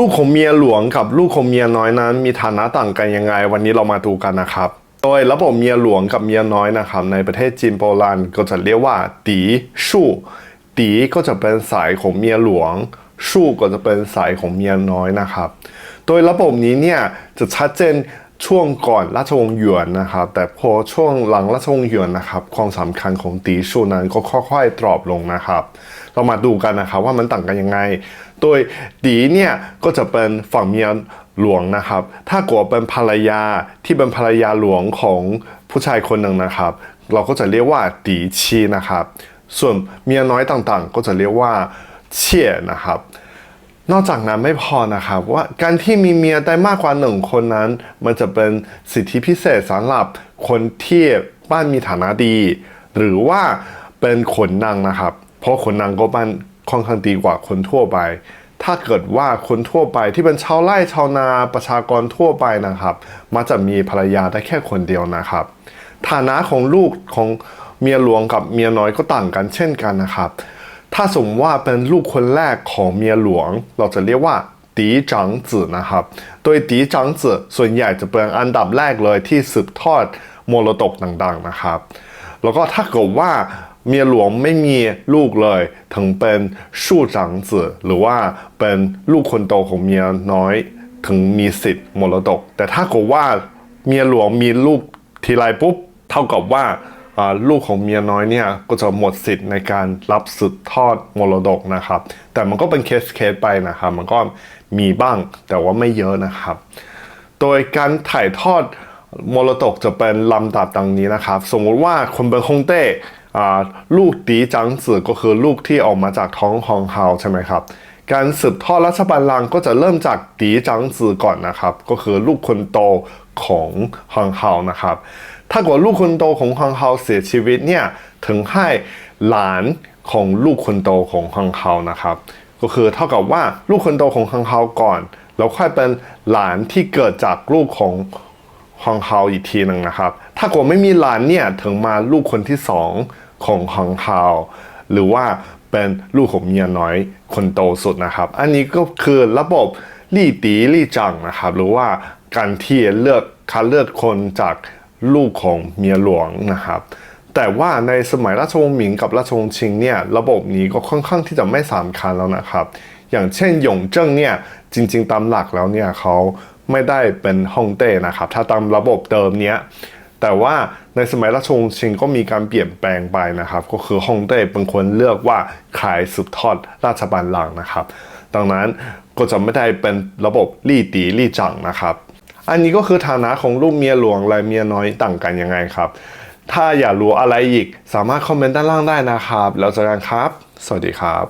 ลูกของเมียหลวงกับลูกของเมียน้อยนั้น มีฐานะต่างกันยังไง วันนี้เรามาดูกันนะครับ โดยระบบเมียหลวงกับเมียน้อยนะครับ ในประเทศจีนโบราณก็จะเรียกว่าตีชู่ตีก็จะเป็นสายของเมียหลวง ชู่ก็จะเป็นสายของเมียน้อยนะครับ โดยระบบนี้เนี่ยจะชัดเจน ช่วงก่อนราชวงศ์หยวนนะครับ แต่พอช่วงหลังราชวงศ์หยวนนะครับ ความสำคัญของตีชูนั้นก็ค่อยๆดรอปลงนะครับ เรามาดูกันนะครับว่ามันต่างกันยังไง โดยตีเนี่ยก็จะเป็นฝั่งเมียหลวงนะครับ ถ้ากิดเป็นภรรยาที่เป็นภรรยาหลวงของผู้ชายคนหนึ่งนะครับ เราก็จะเรียกว่าตีชีนะครับ ส่วนเมียน้อยต่างๆ ก็จะเรียกว่าเชี่ยนะครับ นอกจากนั้นไม่พอนะครับว่าการที่มีเมียได้มากกว่าหนึ่งคนนั้น มันจะเป็นสิทธิพิเศษสำหรับคนที่บ้านมีฐานะดี หรือว่าเป็นขนนางนะครับ เพราะขนนางก็บ้านค่อนข้างดีกว่าคนทั่วไป ถ้าเกิดว่าคนทั่วไปที่เป็นชาวไร่ชาวนาประชากรทั่วไปนะครับมักจะมีภรรยาได้แค่คนเดียวนะครับ ฐานะของลูกของเมียหลวงกับเมียน้อยก็ต่างกันเช่นกันนะครับ ถ้าสมมติว่าเป็นลูกคนแรกของเมียหลวง เราจะเรียกว่าตีจังจือนะครับ โดยตีจังจือส่วนใหญ่จะเป็นอันดับแรกเลยที่สืบทอดมรดกต่างๆนะครับ แล้วก็ถ้าเกิดว่าเมียหลวงไม่มีลูกเลย ถึงเป็นชู่จังจือหรือว่าเป็นลูกคนโตของเมียน้อย ถึงมีสิทธิ์มรดก แต่ถ้าเกิดว่าเมียหลวงมีลูกทีไรปุ๊บ เท่ากับว่าอ่า ลูกของเมียน้อยเนี่ยก็จะหมดสิทธิ์ในการรับสืบทอดมรดกนะครับ แต่มันก็เป็นเคสเคสไปนะครับ มันก็มีบ้างแต่ว่าไม่เยอะนะครับ โดยการถ่ายทอดมรดกจะเป็นลำดับดังนี้นะครับ สมมติว่าคนเป็นฮงเต้ลูกตีจังสือก็คือลูกที่ออกมาจากท้องของเฮาใช่ไหมครับ การสืบทอดรัชบัลลังก์ก็จะเริ่มจากตีจังสือก่อนนะครับ ก็คือลูกคนโตของฮังเฮานะครับ ถ้าเกิดลูกคนโตของฮังเฮาเสียชีวิตเนี่ยถึงให้หลานของลูกคนโตของฮังเฮานะครับ ก็คือเท่ากับว่าลูกคนโตของฮังเฮาก่อน แล้วค่อยเป็นหลานที่เกิดจากลูกของฮังเฮาอีกทีหนึ่งนะครับ ถ้าเกิดไม่มีหลานเนี่ยถึงมาลูกคนที่สองของฮังเฮาหรือว่าเป็นลูกของเมียน้อยคนโตสุดนะครับ อันนี้ก็คือระบบลี่ตีลี่จังนะครับ หรือว่าการที่เลือกคัดเลือกคนจาก ลูกของเมียหลวงนะครับ แต่ว่าในสมัยราชวงศ์หมิงกับราชวงศ์ชิงเนี่ยระบบนี้ก็ค่อนข้างที่จะไม่สำคัญแล้วนะครับ อย่างเช่นหยงเจิ้งเนี่ยจริง ๆ ตามหลักแล้วเนี่ยเขาไม่ได้เป็นฮ่องเต้นะครับ ถ้าตามระบบเดิมเนี้ยแต่ว่าในสมัยราชวงศ์ชิงก็มีการเปลี่ยนแปลงไปนะครับ ก็คือฮ่องเต้เป็นคนเลือกว่าใครสืบทอดราชบัลลังก์นะครับ ดังนั้นก็จะไม่ได้เป็นระบบลี่ตีลี่จังนะครับ อันนี้ก็คือฐานะของลูกเมียหลวงและเมียน้อยต่างกันยังไงครับ ถ้าอยากรู้อะไรอีกสามารถคอมเมนต์ด้านล่างได้นะครับ แล้วเจอกันครับ สวัสดีครับ